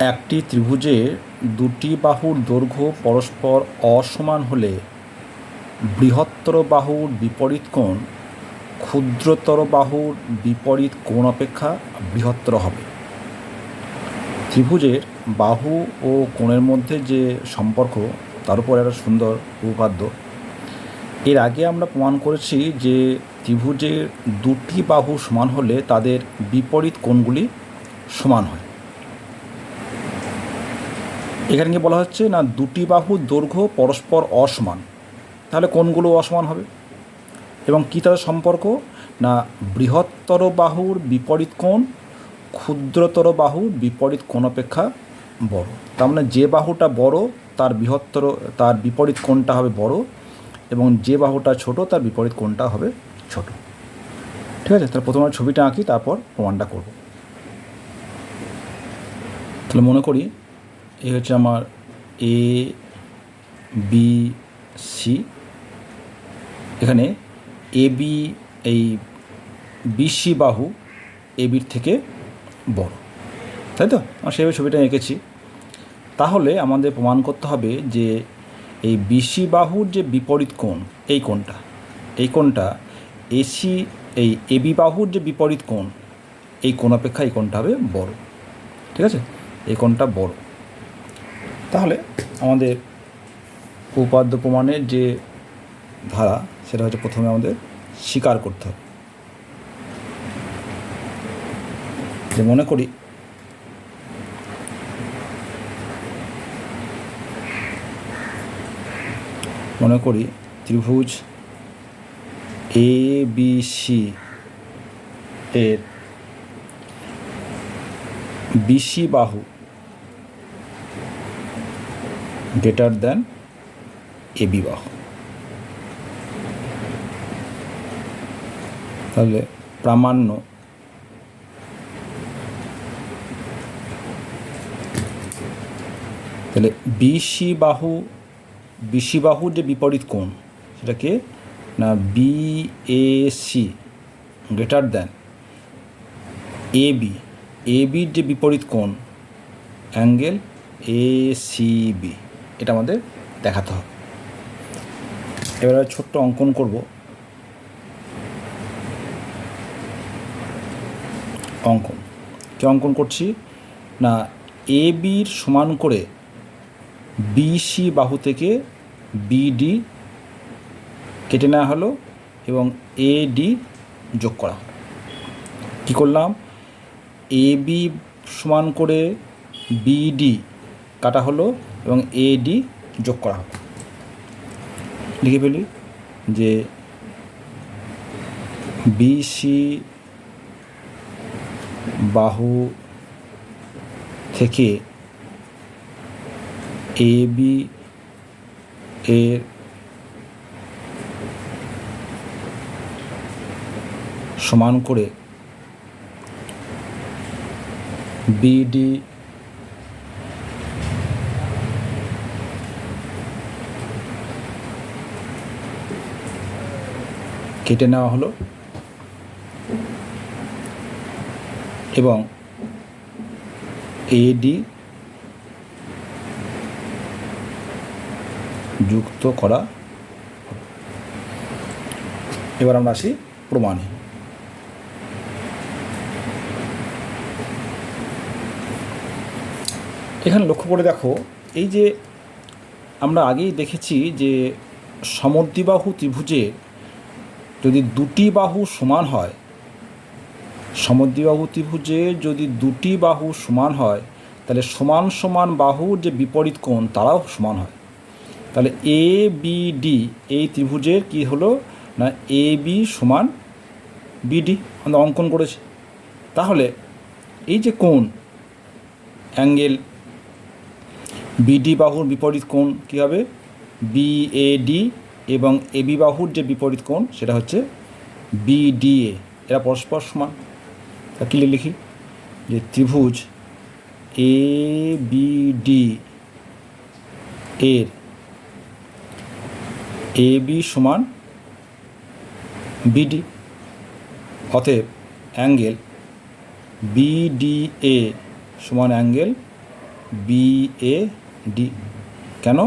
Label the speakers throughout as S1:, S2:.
S1: একটি ত্রিভুজের দুটি বাহুর দৈর্ঘ্য পরস্পর অসমান হলে বৃহত্তর বাহুর বিপরীত কোণ ক্ষুদ্রতর বাহুর বিপরীত কোণ অপেক্ষা বৃহত্তর হবে। ত্রিভুজের বাহু ও কোণের মধ্যে যে সম্পর্ক, তার উপর একটা সুন্দর উপপাদ্য। এর আগে আমরা প্রমাণ করেছি যে ত্রিভুজের দুটি বাহু সমান হলে তাদের বিপরীত কোণগুলি সমান হয়। এখানে কি বলা হচ্ছে, না, দুটি বাহুর দৈর্ঘ্য পরস্পর অসমান। তাহলে কোনগুলো অসমান হবে? এবং কী তাদের সম্পর্ক? না, বৃহত্তর বাহুর বিপরীত কোণ, ক্ষুদ্রতর বাহু বিপরীত কোণ অপেক্ষা বড়। তার মানে যে বাহুটা বড়, তার বৃহত্তর, তার বিপরীত কোণটা হবে বড়, এবং যে বাহুটা ছোট, তার বিপরীত কোণটা হবে ছোট। ঠিক আছে? তাহলে প্রথমে ছবিটা আঁকি, তারপর প্রমাণটা করব। তাহলে মনে করি এই হচ্ছে আমার এ বি সি এখানে এ বি এই বিসি বাহু এ বির থেকে বড় তাই তো আমরা সেইভাবে ছবিটা এঁকেছি। তাহলে আমাদের প্রমাণ করতে হবে যে এই বিসি বাহুর যে বিপরীত কোণ, এই কোণটা এই কোণটা এসি এই এবি বাহুর যে বিপরীত কোণ, এই কোণ অপেক্ষা এই কোণটা হবে বড়। ঠিক আছে? এই কোণটা বড়। তাহলে আমাদের উপাদ্য প্রমাণের যে ধারা, সেটা হচ্ছে প্রথমে আমাদের স্বীকার করতে হবে। যে মনে করি মনে করি ত্রিভুজ এ বি সি এর বিসি বাহু গ্রেটার দ্যান এ বিবাহ তাহলে প্রামাণ্য তাহলে বিসি বাহু, বিসি বাহুর যে বিপরীত কোণ, সেটাকে না B A C greater than A B A বির যে বিপরীত কোণ অ্যাঙ্গেল এ সি বি এটা আমাদের দেখাতে হবে। এবারে ছোট্ট অঙ্কন করব। অঙ্কন। কি অঙ্কন করছি? না, এ বির সমান করে বিসি বাহু থেকে বিডি কেটে নেওয়া হলো এবং এডি যোগ করা হলো। কী করলাম? এ, বি সমান করে বিডি কাটা হলো এবং এডি যোগ করা হলো লিখে ফেলি যে বিসি বাহু থেকে এ বি এর সমান করে বিডি কেটে নেওয়া হলো। এবং এডি যুক্ত করা এবার আমরা আসি প্রমাণে। এখানে লক্ষ্য করে দেখো, এই যে আমরা আগেই দেখেছি যে সমদ্বিবাহু ত্রিভুজের যদি দুটি বাহু সমান হয়, সমদ্বিবাহু ত্রিভুজে যদি দুটি বাহু সমান হয়, তাহলে সমান সমান বাহুর যে বিপরীত কোণ, তারাও সমান হয়। তাহলে এ বি ডি এই ত্রিভুজের কি হলো? না এ বি সমান বিডি আমরা অঙ্কন করেছি। তাহলে এই যে কোণ, অ্যাঙ্গেল বিডি বাহুর বিপরীত কোণ কী হবে? বি এবং এ বি বাহুর যে বিপরীত কোণ, সেটা হচ্ছে বিডিএ এরা পরস্পর সমান। তা কী লিখি? যে ত্রিভুজ এ বি ডি এর এ বি সমান বিডি অতএব অ্যাঙ্গেল বিডিএ সমান অ্যাঙ্গেল বি এ ডি কেন?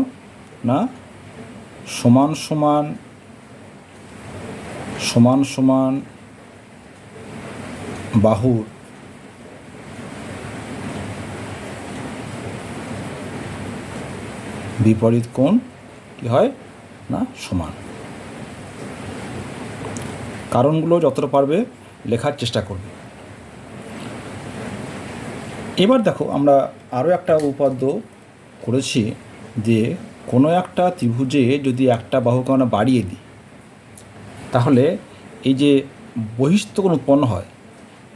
S1: না সমান সমান সমান সমান বাহুর বিপরীত কোণ কি হয়? না, সমান। কারণগুলো যতটা পারবে লেখার চেষ্টা করবে। এবার দেখো, আমরা আরও একটা উপাদ্য করেছি যে কোনো একটা ত্রিভুজে যদি একটা বাহুকে আমরা বাড়িয়ে দিই, তাহলে এই যে বহিস্থকোণ উৎপন্ন হয়,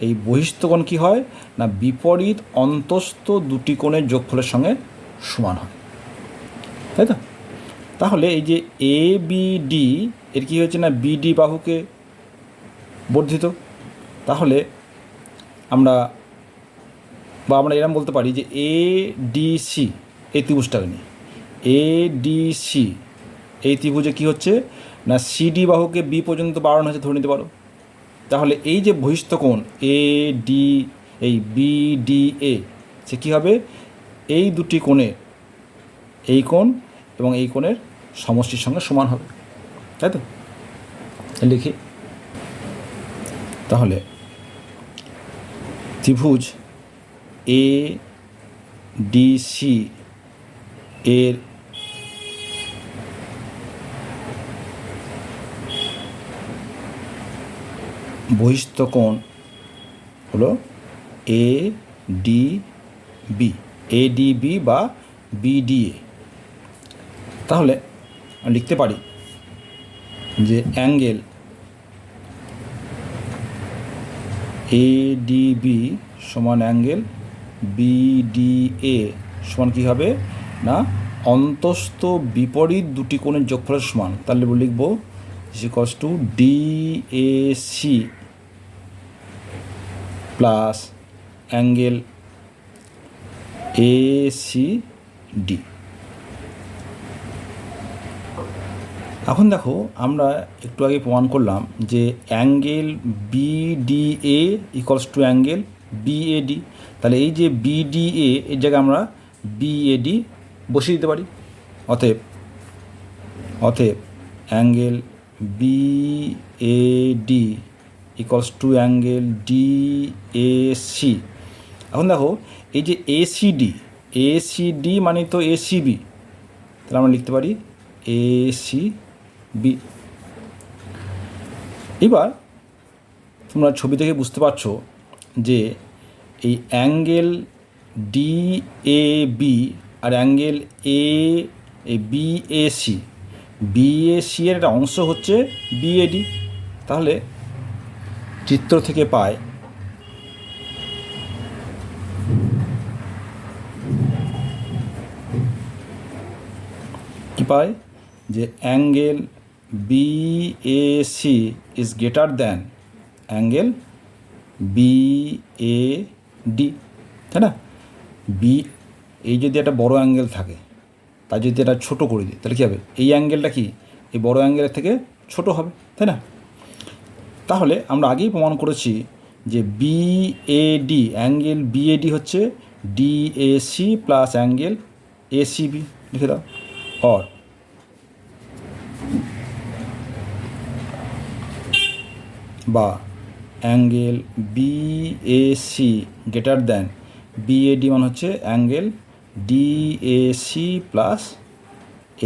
S1: এই বহিস্থকোণ কী হয়? না, বিপরীত অন্তস্থ দুটি কোণের যোগফলের সঙ্গে সমান হয়। তাই তো? তাহলে এই যে এ বি ডি এর কী হয়েছে না? বিডি বাহুকে বর্ধিত। তাহলে আমরা, বা আমরা এরম বলতে পারি যে এ ডি সি এই ত্রিভুজটাকে নিয়ে। এ ডি সি এই ত্রিভুজে কী হচ্ছে? না সিডি বাহুকে বি পর্যন্ত বাড়ানো হয়েছে, ধরে নিতে পারো। তাহলে এই যে বহিস্থ কোণ এ ডি এই বি ডি এ সে কী হবে? এই দুটি কোণে এই কোণ এবং এই কোণের সমষ্টির সঙ্গে সমান হবে। তাই তো? লিখি। তাহলে ত্রিভুজ এ ডি সি এর বহিস্থ কোণ হলো A D B A D B বা বিডিএ তাহলে লিখতে পারি যে অ্যাঙ্গেল এ ডি বি সমান অ্যাঙ্গেল বিডিএ সমান কী হবে? না, অন্তস্থ বিপরীত দুটি কোণের যোগফলের সমান। তাহলে লিখব ইজিকস to DAC plus angle AC D এখন দেখো, আমরা একটু আগে প্রমাণ করলাম যে angle BDA equals to angle BAD তাহলে এই যে বিডিএ এর জায়গায় আমরা বিএডি বসিয়ে দিতে পারি। অতএব অতএব angle BAD equals to angle DAC এখন দেখো, এই যে এসিডি এসিডি মানে তো এসিবি তাহলে আমরা লিখতে পারি এসি বি এবার তোমরা ছবি থেকে বুঝতে পারছ যে এই angle D A B R angle A B A C BAC এর একটা অংশ হচ্ছে বিএডি তাহলে চিত্র থেকে পায় কি পায় যে angle BAC is greater than angle BAD তাই না? বি এই যদি একটা বড় অ্যাঙ্গেল থাকে তা যদি এটা ছোট করে দিই, তাহলে কী হবে? এই অ্যাঙ্গেলটা কি? এই বড় অ্যাঙ্গেলের থেকে ছোট হবে, তাই না? তাহলে আমরা আগেই প্রমাণ করেছি যে B A D angle B A D হচ্ছে D A C plus angle A C B লিখে দাও। অর বা angle BAC greater than BAD মানে হচ্ছে অ্যাঙ্গেল ডিএসি প্লাস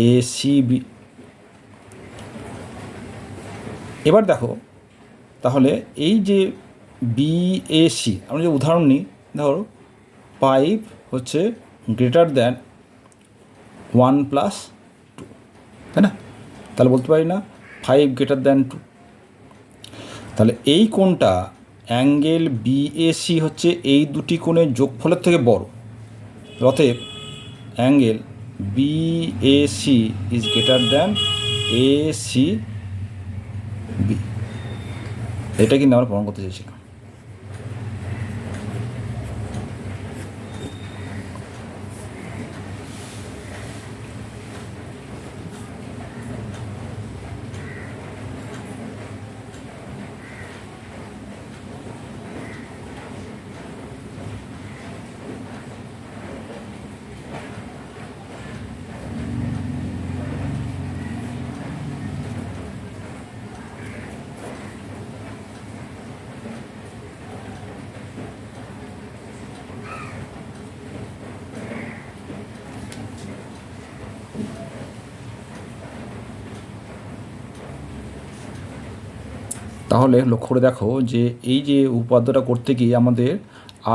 S1: এসিবি এবার দেখো, তাহলে এই যে বিএসি আমরা যে উদাহরণ নিই, ধরো পাইপ হচ্ছে greater than one plus two তাই না? তাহলে বলতে পারি না ফাইভ গ্রেটার দ্যান টু তাহলে এই কোণটা অ্যাঙ্গেল বিএসি হচ্ছে এই দুটি কোণের যোগফলের থেকে বড়। অতএব angle BAC is greater than AC B এটা কিন্তু আমরা প্রমাণ করতে চাইছিলাম? তাহলে লক্ষ্য করে দেখো যে এই যে উপাদ্যটা করতে গিয়ে আমাদের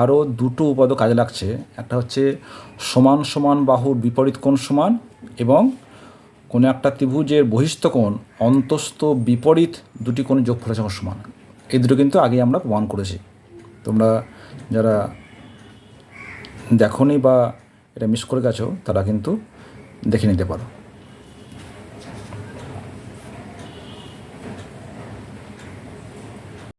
S1: আরও দুটো উপাদ্য কাজে লাগছে। একটা হচ্ছে সমান সমান বাহুর বিপরীত কোণ সমান এবং কোনো একটা ত্রিভুজের বহিস্থ কোণ অন্তস্থ বিপরীত দুটি কোণ যোগফলের সঙ্গে সমান। এই দুটো কিন্তু আগে আমরা প্রমাণ করেছি। তোমরা যারা দেখোনি বা এটা মিস করে গেছো, তারা কিন্তু দেখে নিতে পারো।